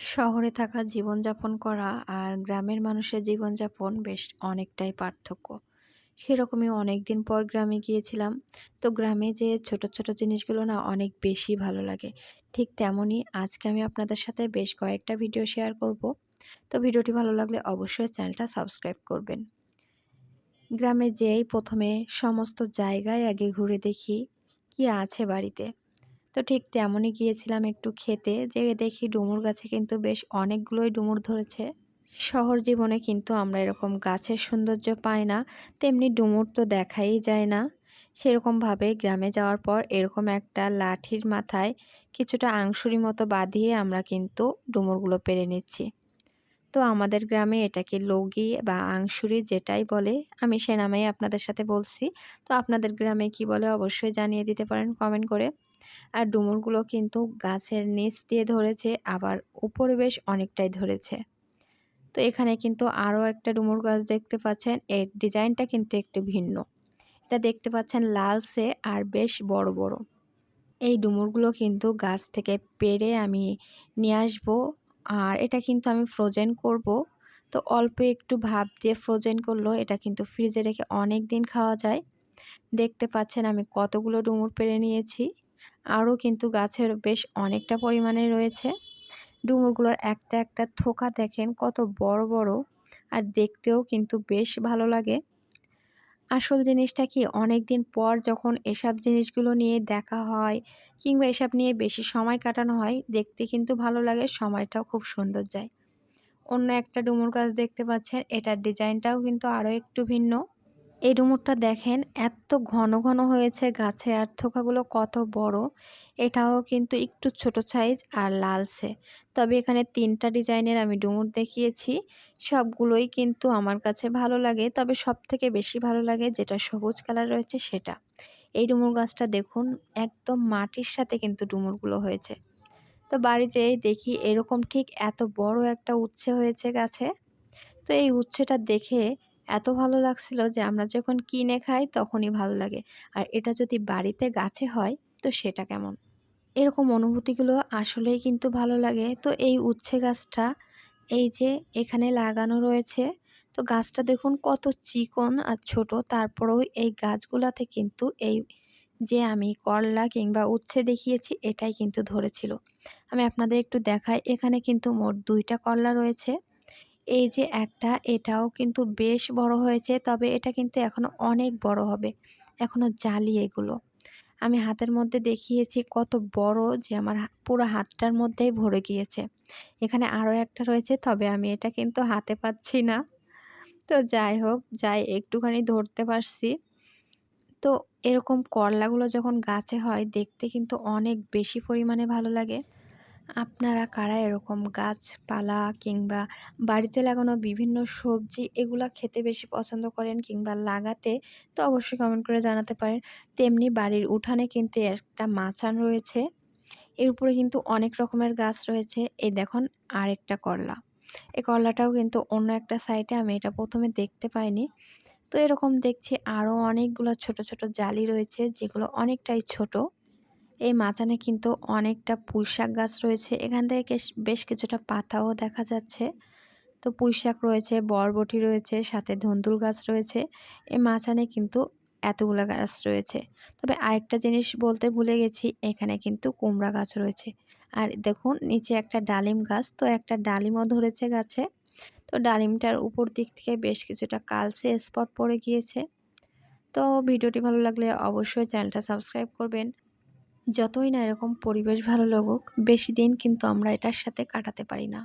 শহরে থাকা জীবনযাপন করা আর গ্রামের মানুষের জীবনযাপন বেশ অনেকটাই পার্থক্য। সেরকমই অনেক দিন পর গ্রামে গিয়েছিলাম। তো গ্রামে যে ছোট ছোট জিনিসগুলো না অনেক বেশি ভালো লাগে। ঠিক তেমনই আজকে আমি আপনাদের সাথে বেশ কয়েকটা ভিডিও শেয়ার করব। তো ভিডিওটি ভালো লাগলে অবশ্যই চ্যানেলটা সাবস্ক্রাইব করবেন। গ্রামে যেই প্রথমে সমস্ত জায়গায় আগে ঘুরে দেখি কি আছে বাড়িতে। তো ঠিক তেমনই গিয়েছিলাম একটু খেতে। যে দেখি ডুমুর গাছে কিন্তু বেশ অনেকগুলোই ডুমুর ধরেছে। শহর জীবনে কিন্তু আমরা এরকম গাছের সৌন্দর্য পাই না, তেমনি ডুমুর তো দেখাই যায় না। সেরকমভাবে গ্রামে যাওয়ার পর এরকম একটা লাঠির মাথায় কিছুটা আংশুরি মতো বাঁধিয়ে আমরা কিন্তু ডুমুরগুলো পেরে নিচ্ছি। তো আমাদের গ্রামে এটাকে লগি বা আংশুরি যেটাই বলে, আমি সে নামেই আপনাদের সাথে বলছি। তো আপনাদের গ্রামে কি বলে অবশ্যই জানিয়ে দিতে পারেন কমেন্ট করে। আর ডুমুরগুলো কিন্তু গাছের নিচ দিয়ে ধরেছে, আবার উপরে বেশ অনেকটাই ধরেছে। তো এখানে কিন্তু আরও একটা ডুমুর গাছ দেখতে পাচ্ছেন, এর ডিজাইনটা কিন্তু একটু ভিন্ন। এটা দেখতে পাচ্ছেন লালসে আর বেশ বড় বড়। এই ডুমুরগুলো কিন্তু গাছ থেকে পেরে আমি নিয়ে আসব, আর এটা কিন্তু আমি ফ্রোজেন করব। তো অল্প একটু ভাব দিয়ে ফ্রোজেন করল, এটা কিন্তু ফ্রিজে রেখে অনেক দিন খাওয়া যায়। দেখতে পাচ্ছেন আমি কতগুলো ডুমুর পেরে নিয়েছি। আরও কিন্তু গাছের বেশ অনেকটা পরিমাণে রয়েছে। ডুমুরগুলোর একটা একটা থোকা দেখেন, কত বড় বড় আর দেখতেও কিন্তু বেশ ভালো লাগে। আসল জিনিসটা কি অনেক দিন পর যখন এসব জিনিসগুলো নিয়ে দেখা হয় কিংবা এসব নিয়ে বেশি সময় কাটানো হয়, দেখতে কিন্তু ভালো লাগে, সময়টাও খুব সুন্দর যায়। অন্য একটা ডুমুর গাছ দেখতে পাচ্ছেন, এটার ডিজাইনটাও কিন্তু আরও একটু ভিন্ন। এই ডুমুরটা দেখেন, এত ঘন ঘন হয়েছে গাছে আর থোকাগুলো কত বড়। এটাও কিন্তু একটু ছোট সাইজ আর লালসে তবে এখানে তিনটা ডিজাইনের আমি ডুমুর দেখিয়েছি। সবগুলোই কিন্তু আমার কাছে ভালো লাগে। তবে সব থেকে বেশি ভালো লাগে যেটা সবুজ কালার রয়েছে সেটা। এই ডুমুর গাছটা দেখুন, একদম মাটির সাথে কিন্তু ডুমুরগুলো হয়েছে। তো বাড়ি যেয়ে দেখি এরকম ঠিক এত বড় একটা উচ্ছে হয়েছে গাছে। তো এই উচ্ছেটা দেখে এত ভালো লাগছিল যে আমরা যখন কিনে খাই তখনই ভালো লাগে। আর এটা যদি বাড়িতে গাছে হয় তো সেটা কেমন? এরকম অনুভূতিগুলো আসলেই কিন্তু ভালো লাগে। তো এই উচ্ছে গাছটা, এই যে এখানে লাগানো রয়েছে, তো গাছটা দেখুন কত চিকন আর ছোট। তারপরেও এই গাছগুলাতে কিন্তু এই যে আমি করলা কিংবা উচ্ছে দেখিয়েছি, এটাই কিন্তু ধরেছিল। আমি আপনাদের একটু দেখাই। এখানে কিন্তু মোট দুইটা করলা রয়েছে। এই যে একটা, এটাও কিন্তু বেশ বড় হয়েছে। তবে এটা কিন্তু এখনও অনেক বড় হবে। এখনও জালি এগুলো। আমি হাতের মধ্যে দেখিয়েছি কত বড় যে আমার পুরো হাতটার মধ্যেই ভরে গিয়েছে। এখানে আরও একটা রয়েছে, তবে আমি এটা কিন্তু হাতে পাচ্ছি না। তো যাই হোক, যাই একটুখানি ধরতে পারছি। তো এরকম করলাগুলো যখন গাছে হয়, দেখতে কিন্তু অনেক বেশি পরিমাণে ভালো লাগে। আপনারা কারা এরকম গাছপালা কিংবা বাড়িতে লাগানো বিভিন্ন সবজি এগুলা খেতে বেশি পছন্দ করেন কিংবা লাগাতে, তো অবশ্যই কমেন্ট করে জানাতে পারেন। তেমনি বাড়ির উঠানে কিন্তু একটা মাচান রয়েছে। এর উপরে কিন্তু অনেক রকমের গাছ রয়েছে। এই দেখুন, আরেকটা করলা। এই করলাটাও কিন্তু অন্য একটা সাইডে আমি এটা প্রথমে দেখতে পাইনি। তো এরকম দেখছি আরও অনেকগুলো ছোট ছোট জালি রয়েছে, যেগুলো অনেকটাই ছোট। এই মাচানে কিন্তু অনেকটা পুঁইশাক গাছ রয়েছে। এখান থেকে বেশ কিছুটা পাতাও দেখা যাচ্ছে। তো পুঁইশাক রয়েছে, বরবটি রয়েছে, সাথে ধুন্দুল গাছ রয়েছে। এই মাচানে কিন্তু এতগুলো গাছ রয়েছে। তবে আরেকটা জিনিস বলতে ভুলে গেছি, এখানে কিন্তু কুমড়া গাছ রয়েছে। আর দেখুন, নিচে একটা ডালিম গাছ, তো একটা ডালিমও ধরেছে গাছে। তো ডালিমটার উপর দিক থেকে বেশ কিছুটা কালসে স্পট পড়ে গিয়েছে। তো ভিডিওটি ভালো লাগলে অবশ্যই চ্যানেলটা সাবস্ক্রাইব করবেন। যতই না এরকম পরিবেশ ভালো লাগুক, বেশি দিন কিন্তু আমরা এটার সাথে কাটাতে পারি না।